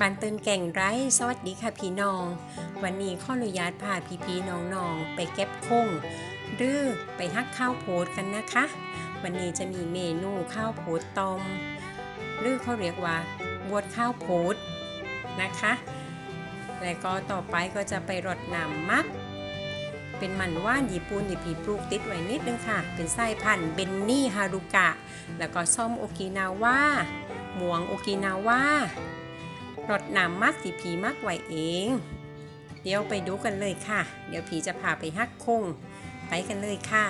บ้านเตินแก่งไร้สวัสดีค่ะพี่น้อง วันนี้ข้ออนุญาตพาพี่พี่ๆน้องๆไปเก็บคงหรือไปฮักข้าวโพดกันนะคะ วันนี้จะมีเมนูข้าวโพดตอมหรือเขาเรียกว่าบวชข้าวโพดนะคะ แล้วก็ต่อไปก็จะไปรดน้ำมัก เป็นมันว่านญี่ปุ่นที่ผีปลูกติดไว้นิดนึงค่ะ เป็นไส้พันธุ์เบนนี่ฮารุกะ แล้วก็ส้มโอกินาว่าหมวงโอกินาว่า รดน้ำมักที่ผีมักไวเอง เดี๋ยวไปดูกันเลยค่ะ เดี๋ยวผีจะพาไปฮักคง ไปกันเลยค่ะ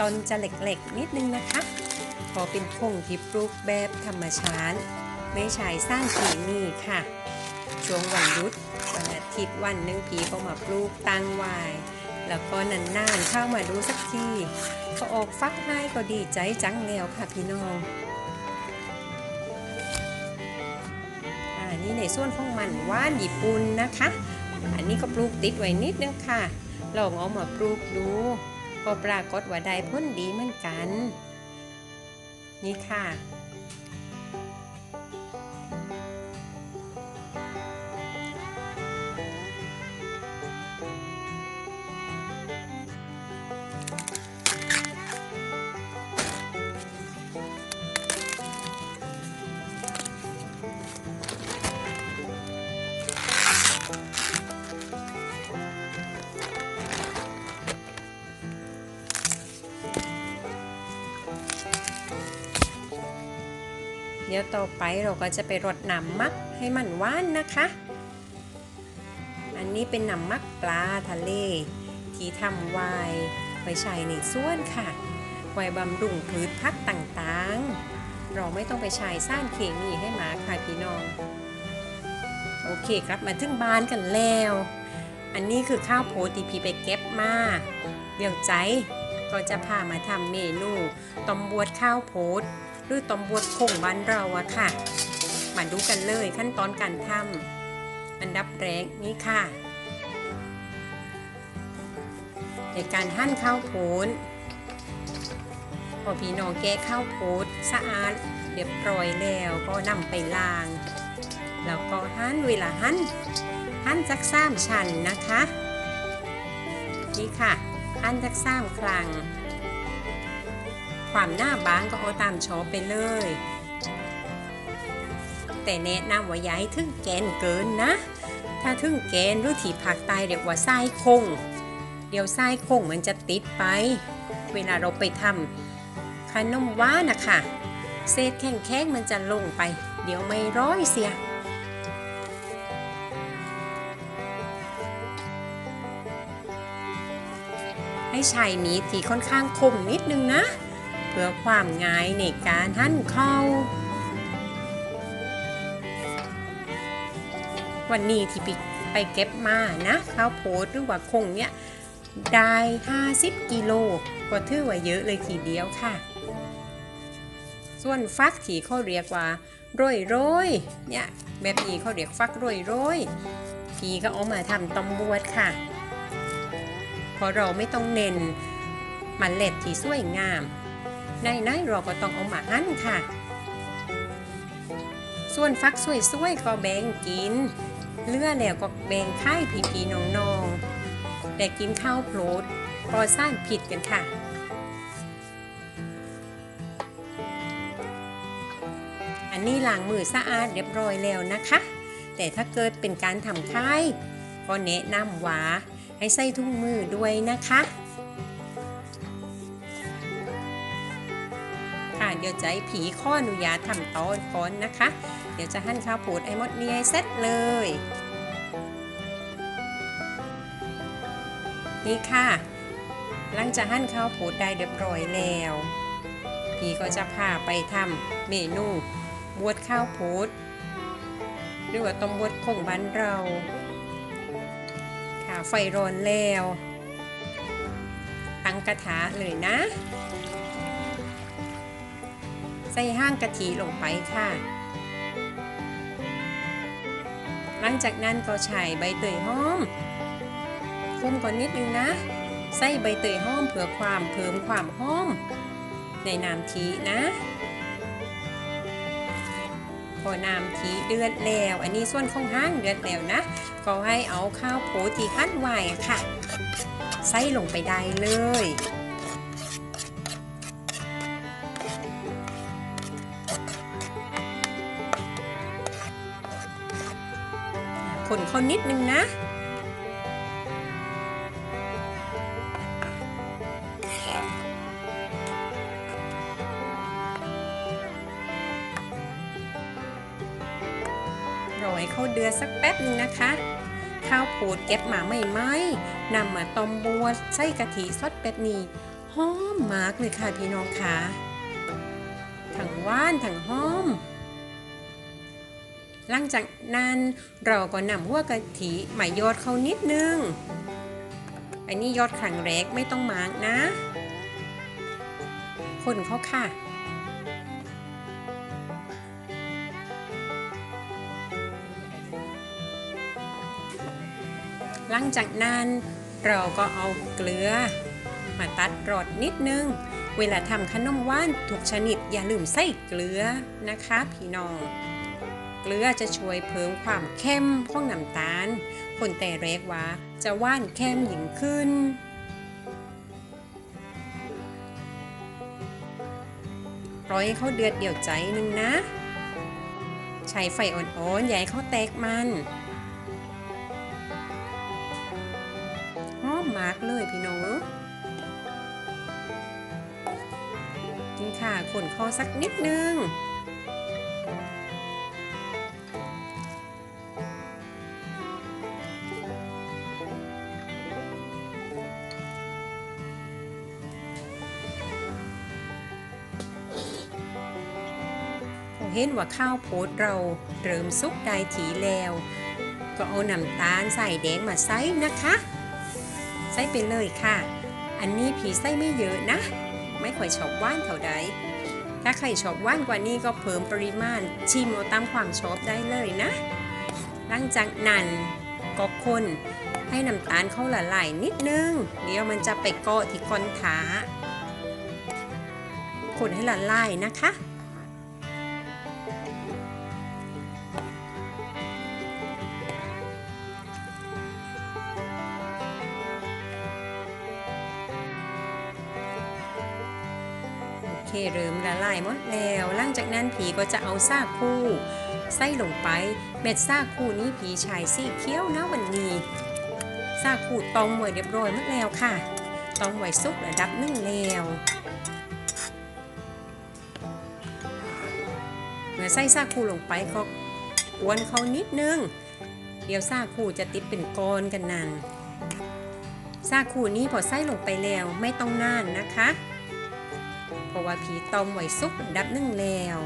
ต้นจะเหล็กๆนิดนึงนะคะ พอเป็นคงที่ปลูกแบบธรรมชาติ ไม่ใช้สร้างเคมีค่ะ ช่วงวันหยุดวันอาทิตย์วันหนึ่งผีก็มาปลูกตั้งไว้แล้วก็นานๆเข้ามาดูสักทีก็ออกฟักให้ก็ดีใจจังแล้วค่ะพี่น้องอ่านี่ในส่วนของมันว่านญี่ปุ่นนะคะ อันนี้ก็ปลูกติดไว้นิดนึงค่ะลองเอามาปลูกดู ก็ปรากฏว่าได้พ้นดีเหมือนกัน นี่ค่ะ เดี๋ยวต่อไปเราก็จะไปรดน้ำมักให้มันว่านนะคะ อันนี้เป็นน้ำมักปลาทะเล ที่ทำไว้ไว้ใช้ในส่วนค่ะ ไว้บำรุงพืชพักต่างๆ เราไม่ต้องไปใช้สารเคมีให้หมาค่ะพี่น้อง โอเคครับมาถึงบ้านกันแล้ว อันนี้คือข้าวโพดที่พี่ไปเก็บมา เดี๋ยวใจก็จะพามาทำเมนูต้มบวชข้าวโพด หรือต้มบวชคงบ้านเราอะค่ะ มาดูกันเลยขั้นตอนการทำอันดับแรกนี่ค่ะ ในการหั่นข้าวโพดพอพี่น้องแก้ข้าวโพดสะอาดเรียบร้อยแล้วก็นำไปล้าง แล้วก็หั่นเวลาหั่นหั่นสักสามชั้นนะคะ นี่ค่ะหั่นสักสามครั้ง ความหน้าบางก็เอาตามชอบไปเลย แต่แนะนำว่าอย่าให้ถึงแกนเกินนะ ถ้าถึงแกนหรือที่ภาคใต้เรียกว่าไส้คง เดี๋ยวไส้คงมันจะติดไป เวลาเราไปทำขนมว่านนะคะเศษแข็งๆมันจะลงไป เดี๋ยวไม่ร้อยเสียให้ใช้มีดที่ค่อนข้างคมนิดนึงนะ พื่อความง่ายในการหั่นเข้า วันนี้ที่ไปไปเก็บมานะข้าวโพดหรือว่าคงเนี่ยได้ 50 กิโลก็ถือว่าเยอะเลยทีเดียวค่ะ ส่วนฟักที่เขาเรียกว่าโรยโรยเนี่ยแบบนี้เขาเรียกฟักโรยโรยพี่ก็เอามาทำตำบวดค่ะเพราะเราไม่ต้องเน้นมันเล็ดที่สวยงาม ในนั้นเราก็ต้องเอามาหั่นค่ะ ส่วนฟักสวยๆก็แบ่งกินเลือแล้วก็แบ่งค่ายพี่ๆน้องๆแต่กินข้าวโพดปลอดสารผิดกันค่ะนี้ล้างมือสะอาดเรียบร้อยแล้วนะคะ แต่ถ้าเกิดเป็นการทำค่ายก็แนะนำว่าให้ใส่ถุงมือด้วยนะคะ เดี๋ยวจะให้ผีข้ออนุญาตทำตอนก่อนนะคะ เดี๋ยวจะหั่นข้าวโพดไอ้มดนี้ให้เสร็จเลย นี่ค่ะหลังจากหั่นข้าวโพดได้เรียบร้อยแล้วพี่ก็จะพาไปทำเมนูบวชข้าวโพดหรือว่าต้มบวชคงบ้านเราค่ะไฟร้อนแล้ว ตั้งกระทะเลยนะ ส่ห้างกะทิลงไปค่ะ หลังจากนั้นก็ใส่ใบเตยหอมคุมก่อนนิดนึงนะ ใส่ใบเตยหอมเพื่อความเพิ่มความหอมในน้ำทีนะ พอน้ำทีเดือดแล้ว อันนี้ส่วนของห้างเดือดแล้วนะ ก็ให้เอาข้าวโพดที่หั่นไว้ค่ะ ใส่ลงไปได้เลย คนเขานิดนึงนะรอให้เขาเดือดสักแป๊บนึงนะคะ ข้าวโพดเก็บมาไม่ไหมนำมาต้มบัวใส่กะทิสดแบบนี้หอมมากเลยค่ะพี่น้องค่ะทั้งหว่านทั้งหอม หลังจากนั้นเราก็นำหัวกะทิมายอดเขานิดนึง อันนี้ยอดครั้งแรกไม่ต้องมากนะ คนเขาค่ะหลังจากนั้นเราก็เอาเกลือ มาตัดรอดนิดนึง เวลาทำขนมหว่านทุกชนิดอย่าลืมใส่เกลือนะคะ พี่น้อง เกลือจะช่วยเพิ่มความเข้มของน้ำตาล คนแต่แรกว่าจะว่านเข้มยิ่งขึ้น ปล่อยให้เขาเดือดเดี่ยวใจหนึงนะ ใช้ไฟอ่อนๆอย่าให้เขาแตกมันหอมมากเลยพี่น้องกินค่ะขนคอสักนิดนึง เห็นว่าข้าวโพดเราเริ่มสุกได้ทีแล้ว ก็เอาน้ำตาลใส่แดงมาใส่นะคะ ใส่ไปเลยค่ะ อันนี้ผีใส่ไม่เยอะนะ ไม่ค่อยชอบว่านเท่าใดถ้าใครชอบว่านกว่านี้ก็เพิ่มปริมาณชิมเอาตามความชอบได้เลยนะ หลังจากนั้นก็คนให้น้ำตาลเข้าละลายนิดนึง เดี๋ยวมันจะไปเกาะที่ก้อนขาคนให้ละลายนะคะ เคเริ่มละลายหมดแล้ว หลังจากนั้นผีก็จะเอาซากคู่ ใส่ลงไป เม็ดซากคู่นี้ผีชายสีเขียวนะวันนี้ ซากคู่ตองไว้เรียบร้อยหมดแล้วค่ะ ตองไว้ซุประดับนึ่งแล้วเมื่อใส่ซากคู่ลงไปก็กวนเขานิดนึง เดี๋ยวซากคู่จะติดเป็นก้อนกันนั่นซากคู่นี้พอใส่ลงไปแล้วไม่ต้องนานนะคะ ราะว่าผีต้มไว้ซุปดับนึ่งแล้ว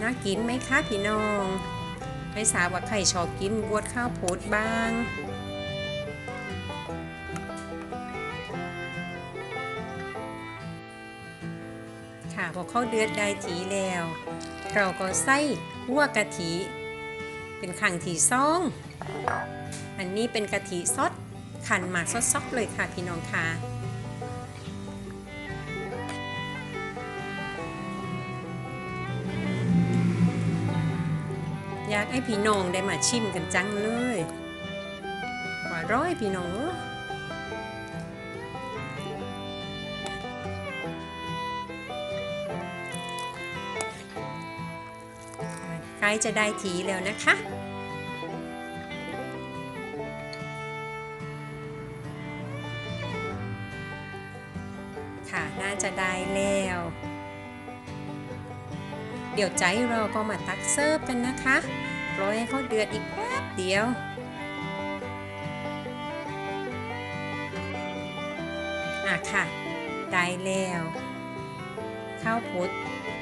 น่ากินไหมคะพี่น้องไม่ทราบว่าใครชอบกินบวชข้าวโพดบ้างค่ะพอเข้าเดือดได้ทีแล้ว เราก็ใส่หัวกะทิ เป็นขังทีซ่อง อันนี้เป็นกะทิซดขันมาซดๆเลยค่ะพี่น้องค่ะ อยากให้พี่น้องได้มาชิมกันจังเลยว่าร้อยพี่น้องใกล้จะได้ทีแล้วนะคะค่ะน่าจะได้แล้ว เดี๋ยวใจเราก็มาตักเสิร์ฟกันนะคะปล่อยให้เขาเดือดอีกแป๊บเดียวอะค่ะ ได้แล้วข้าวพุด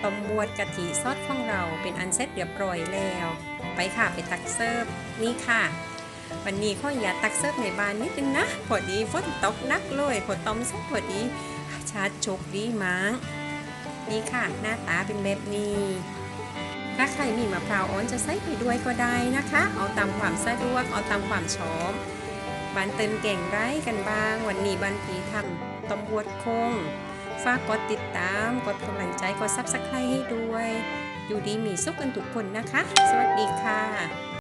ต้มบวดกะทิซอสของเราเป็นอันเสร็จเรียบร้อยแล้ว ไปค่ะไปตักเสิร์ฟนี่ค่ะ วันนี้ข้ออย่าตักเสิร์ฟในบ้านนิดนึงนะ พอดีฝนตกนักเลยพอต้มเสร็จพอดีชาร์จจกดีมั้ง นี่ค่ะ หน้าตาเป็นแบบนี้ ถ้าใครมีมะพร้าวอ่อนจะใส่ไปด้วยก็ได้นะคะ เอาตามความสะดวกเอาตามความชอบบันเติมเก่งไร้กันบ้าง วันนี้บันพีทำต้มบวดคง ฝากกดติดตาม กดกำลังใจ กดซับสไครต์ให้ด้วย อยู่ดีมีสุขกันทุกคนนะคะ สวัสดีค่ะ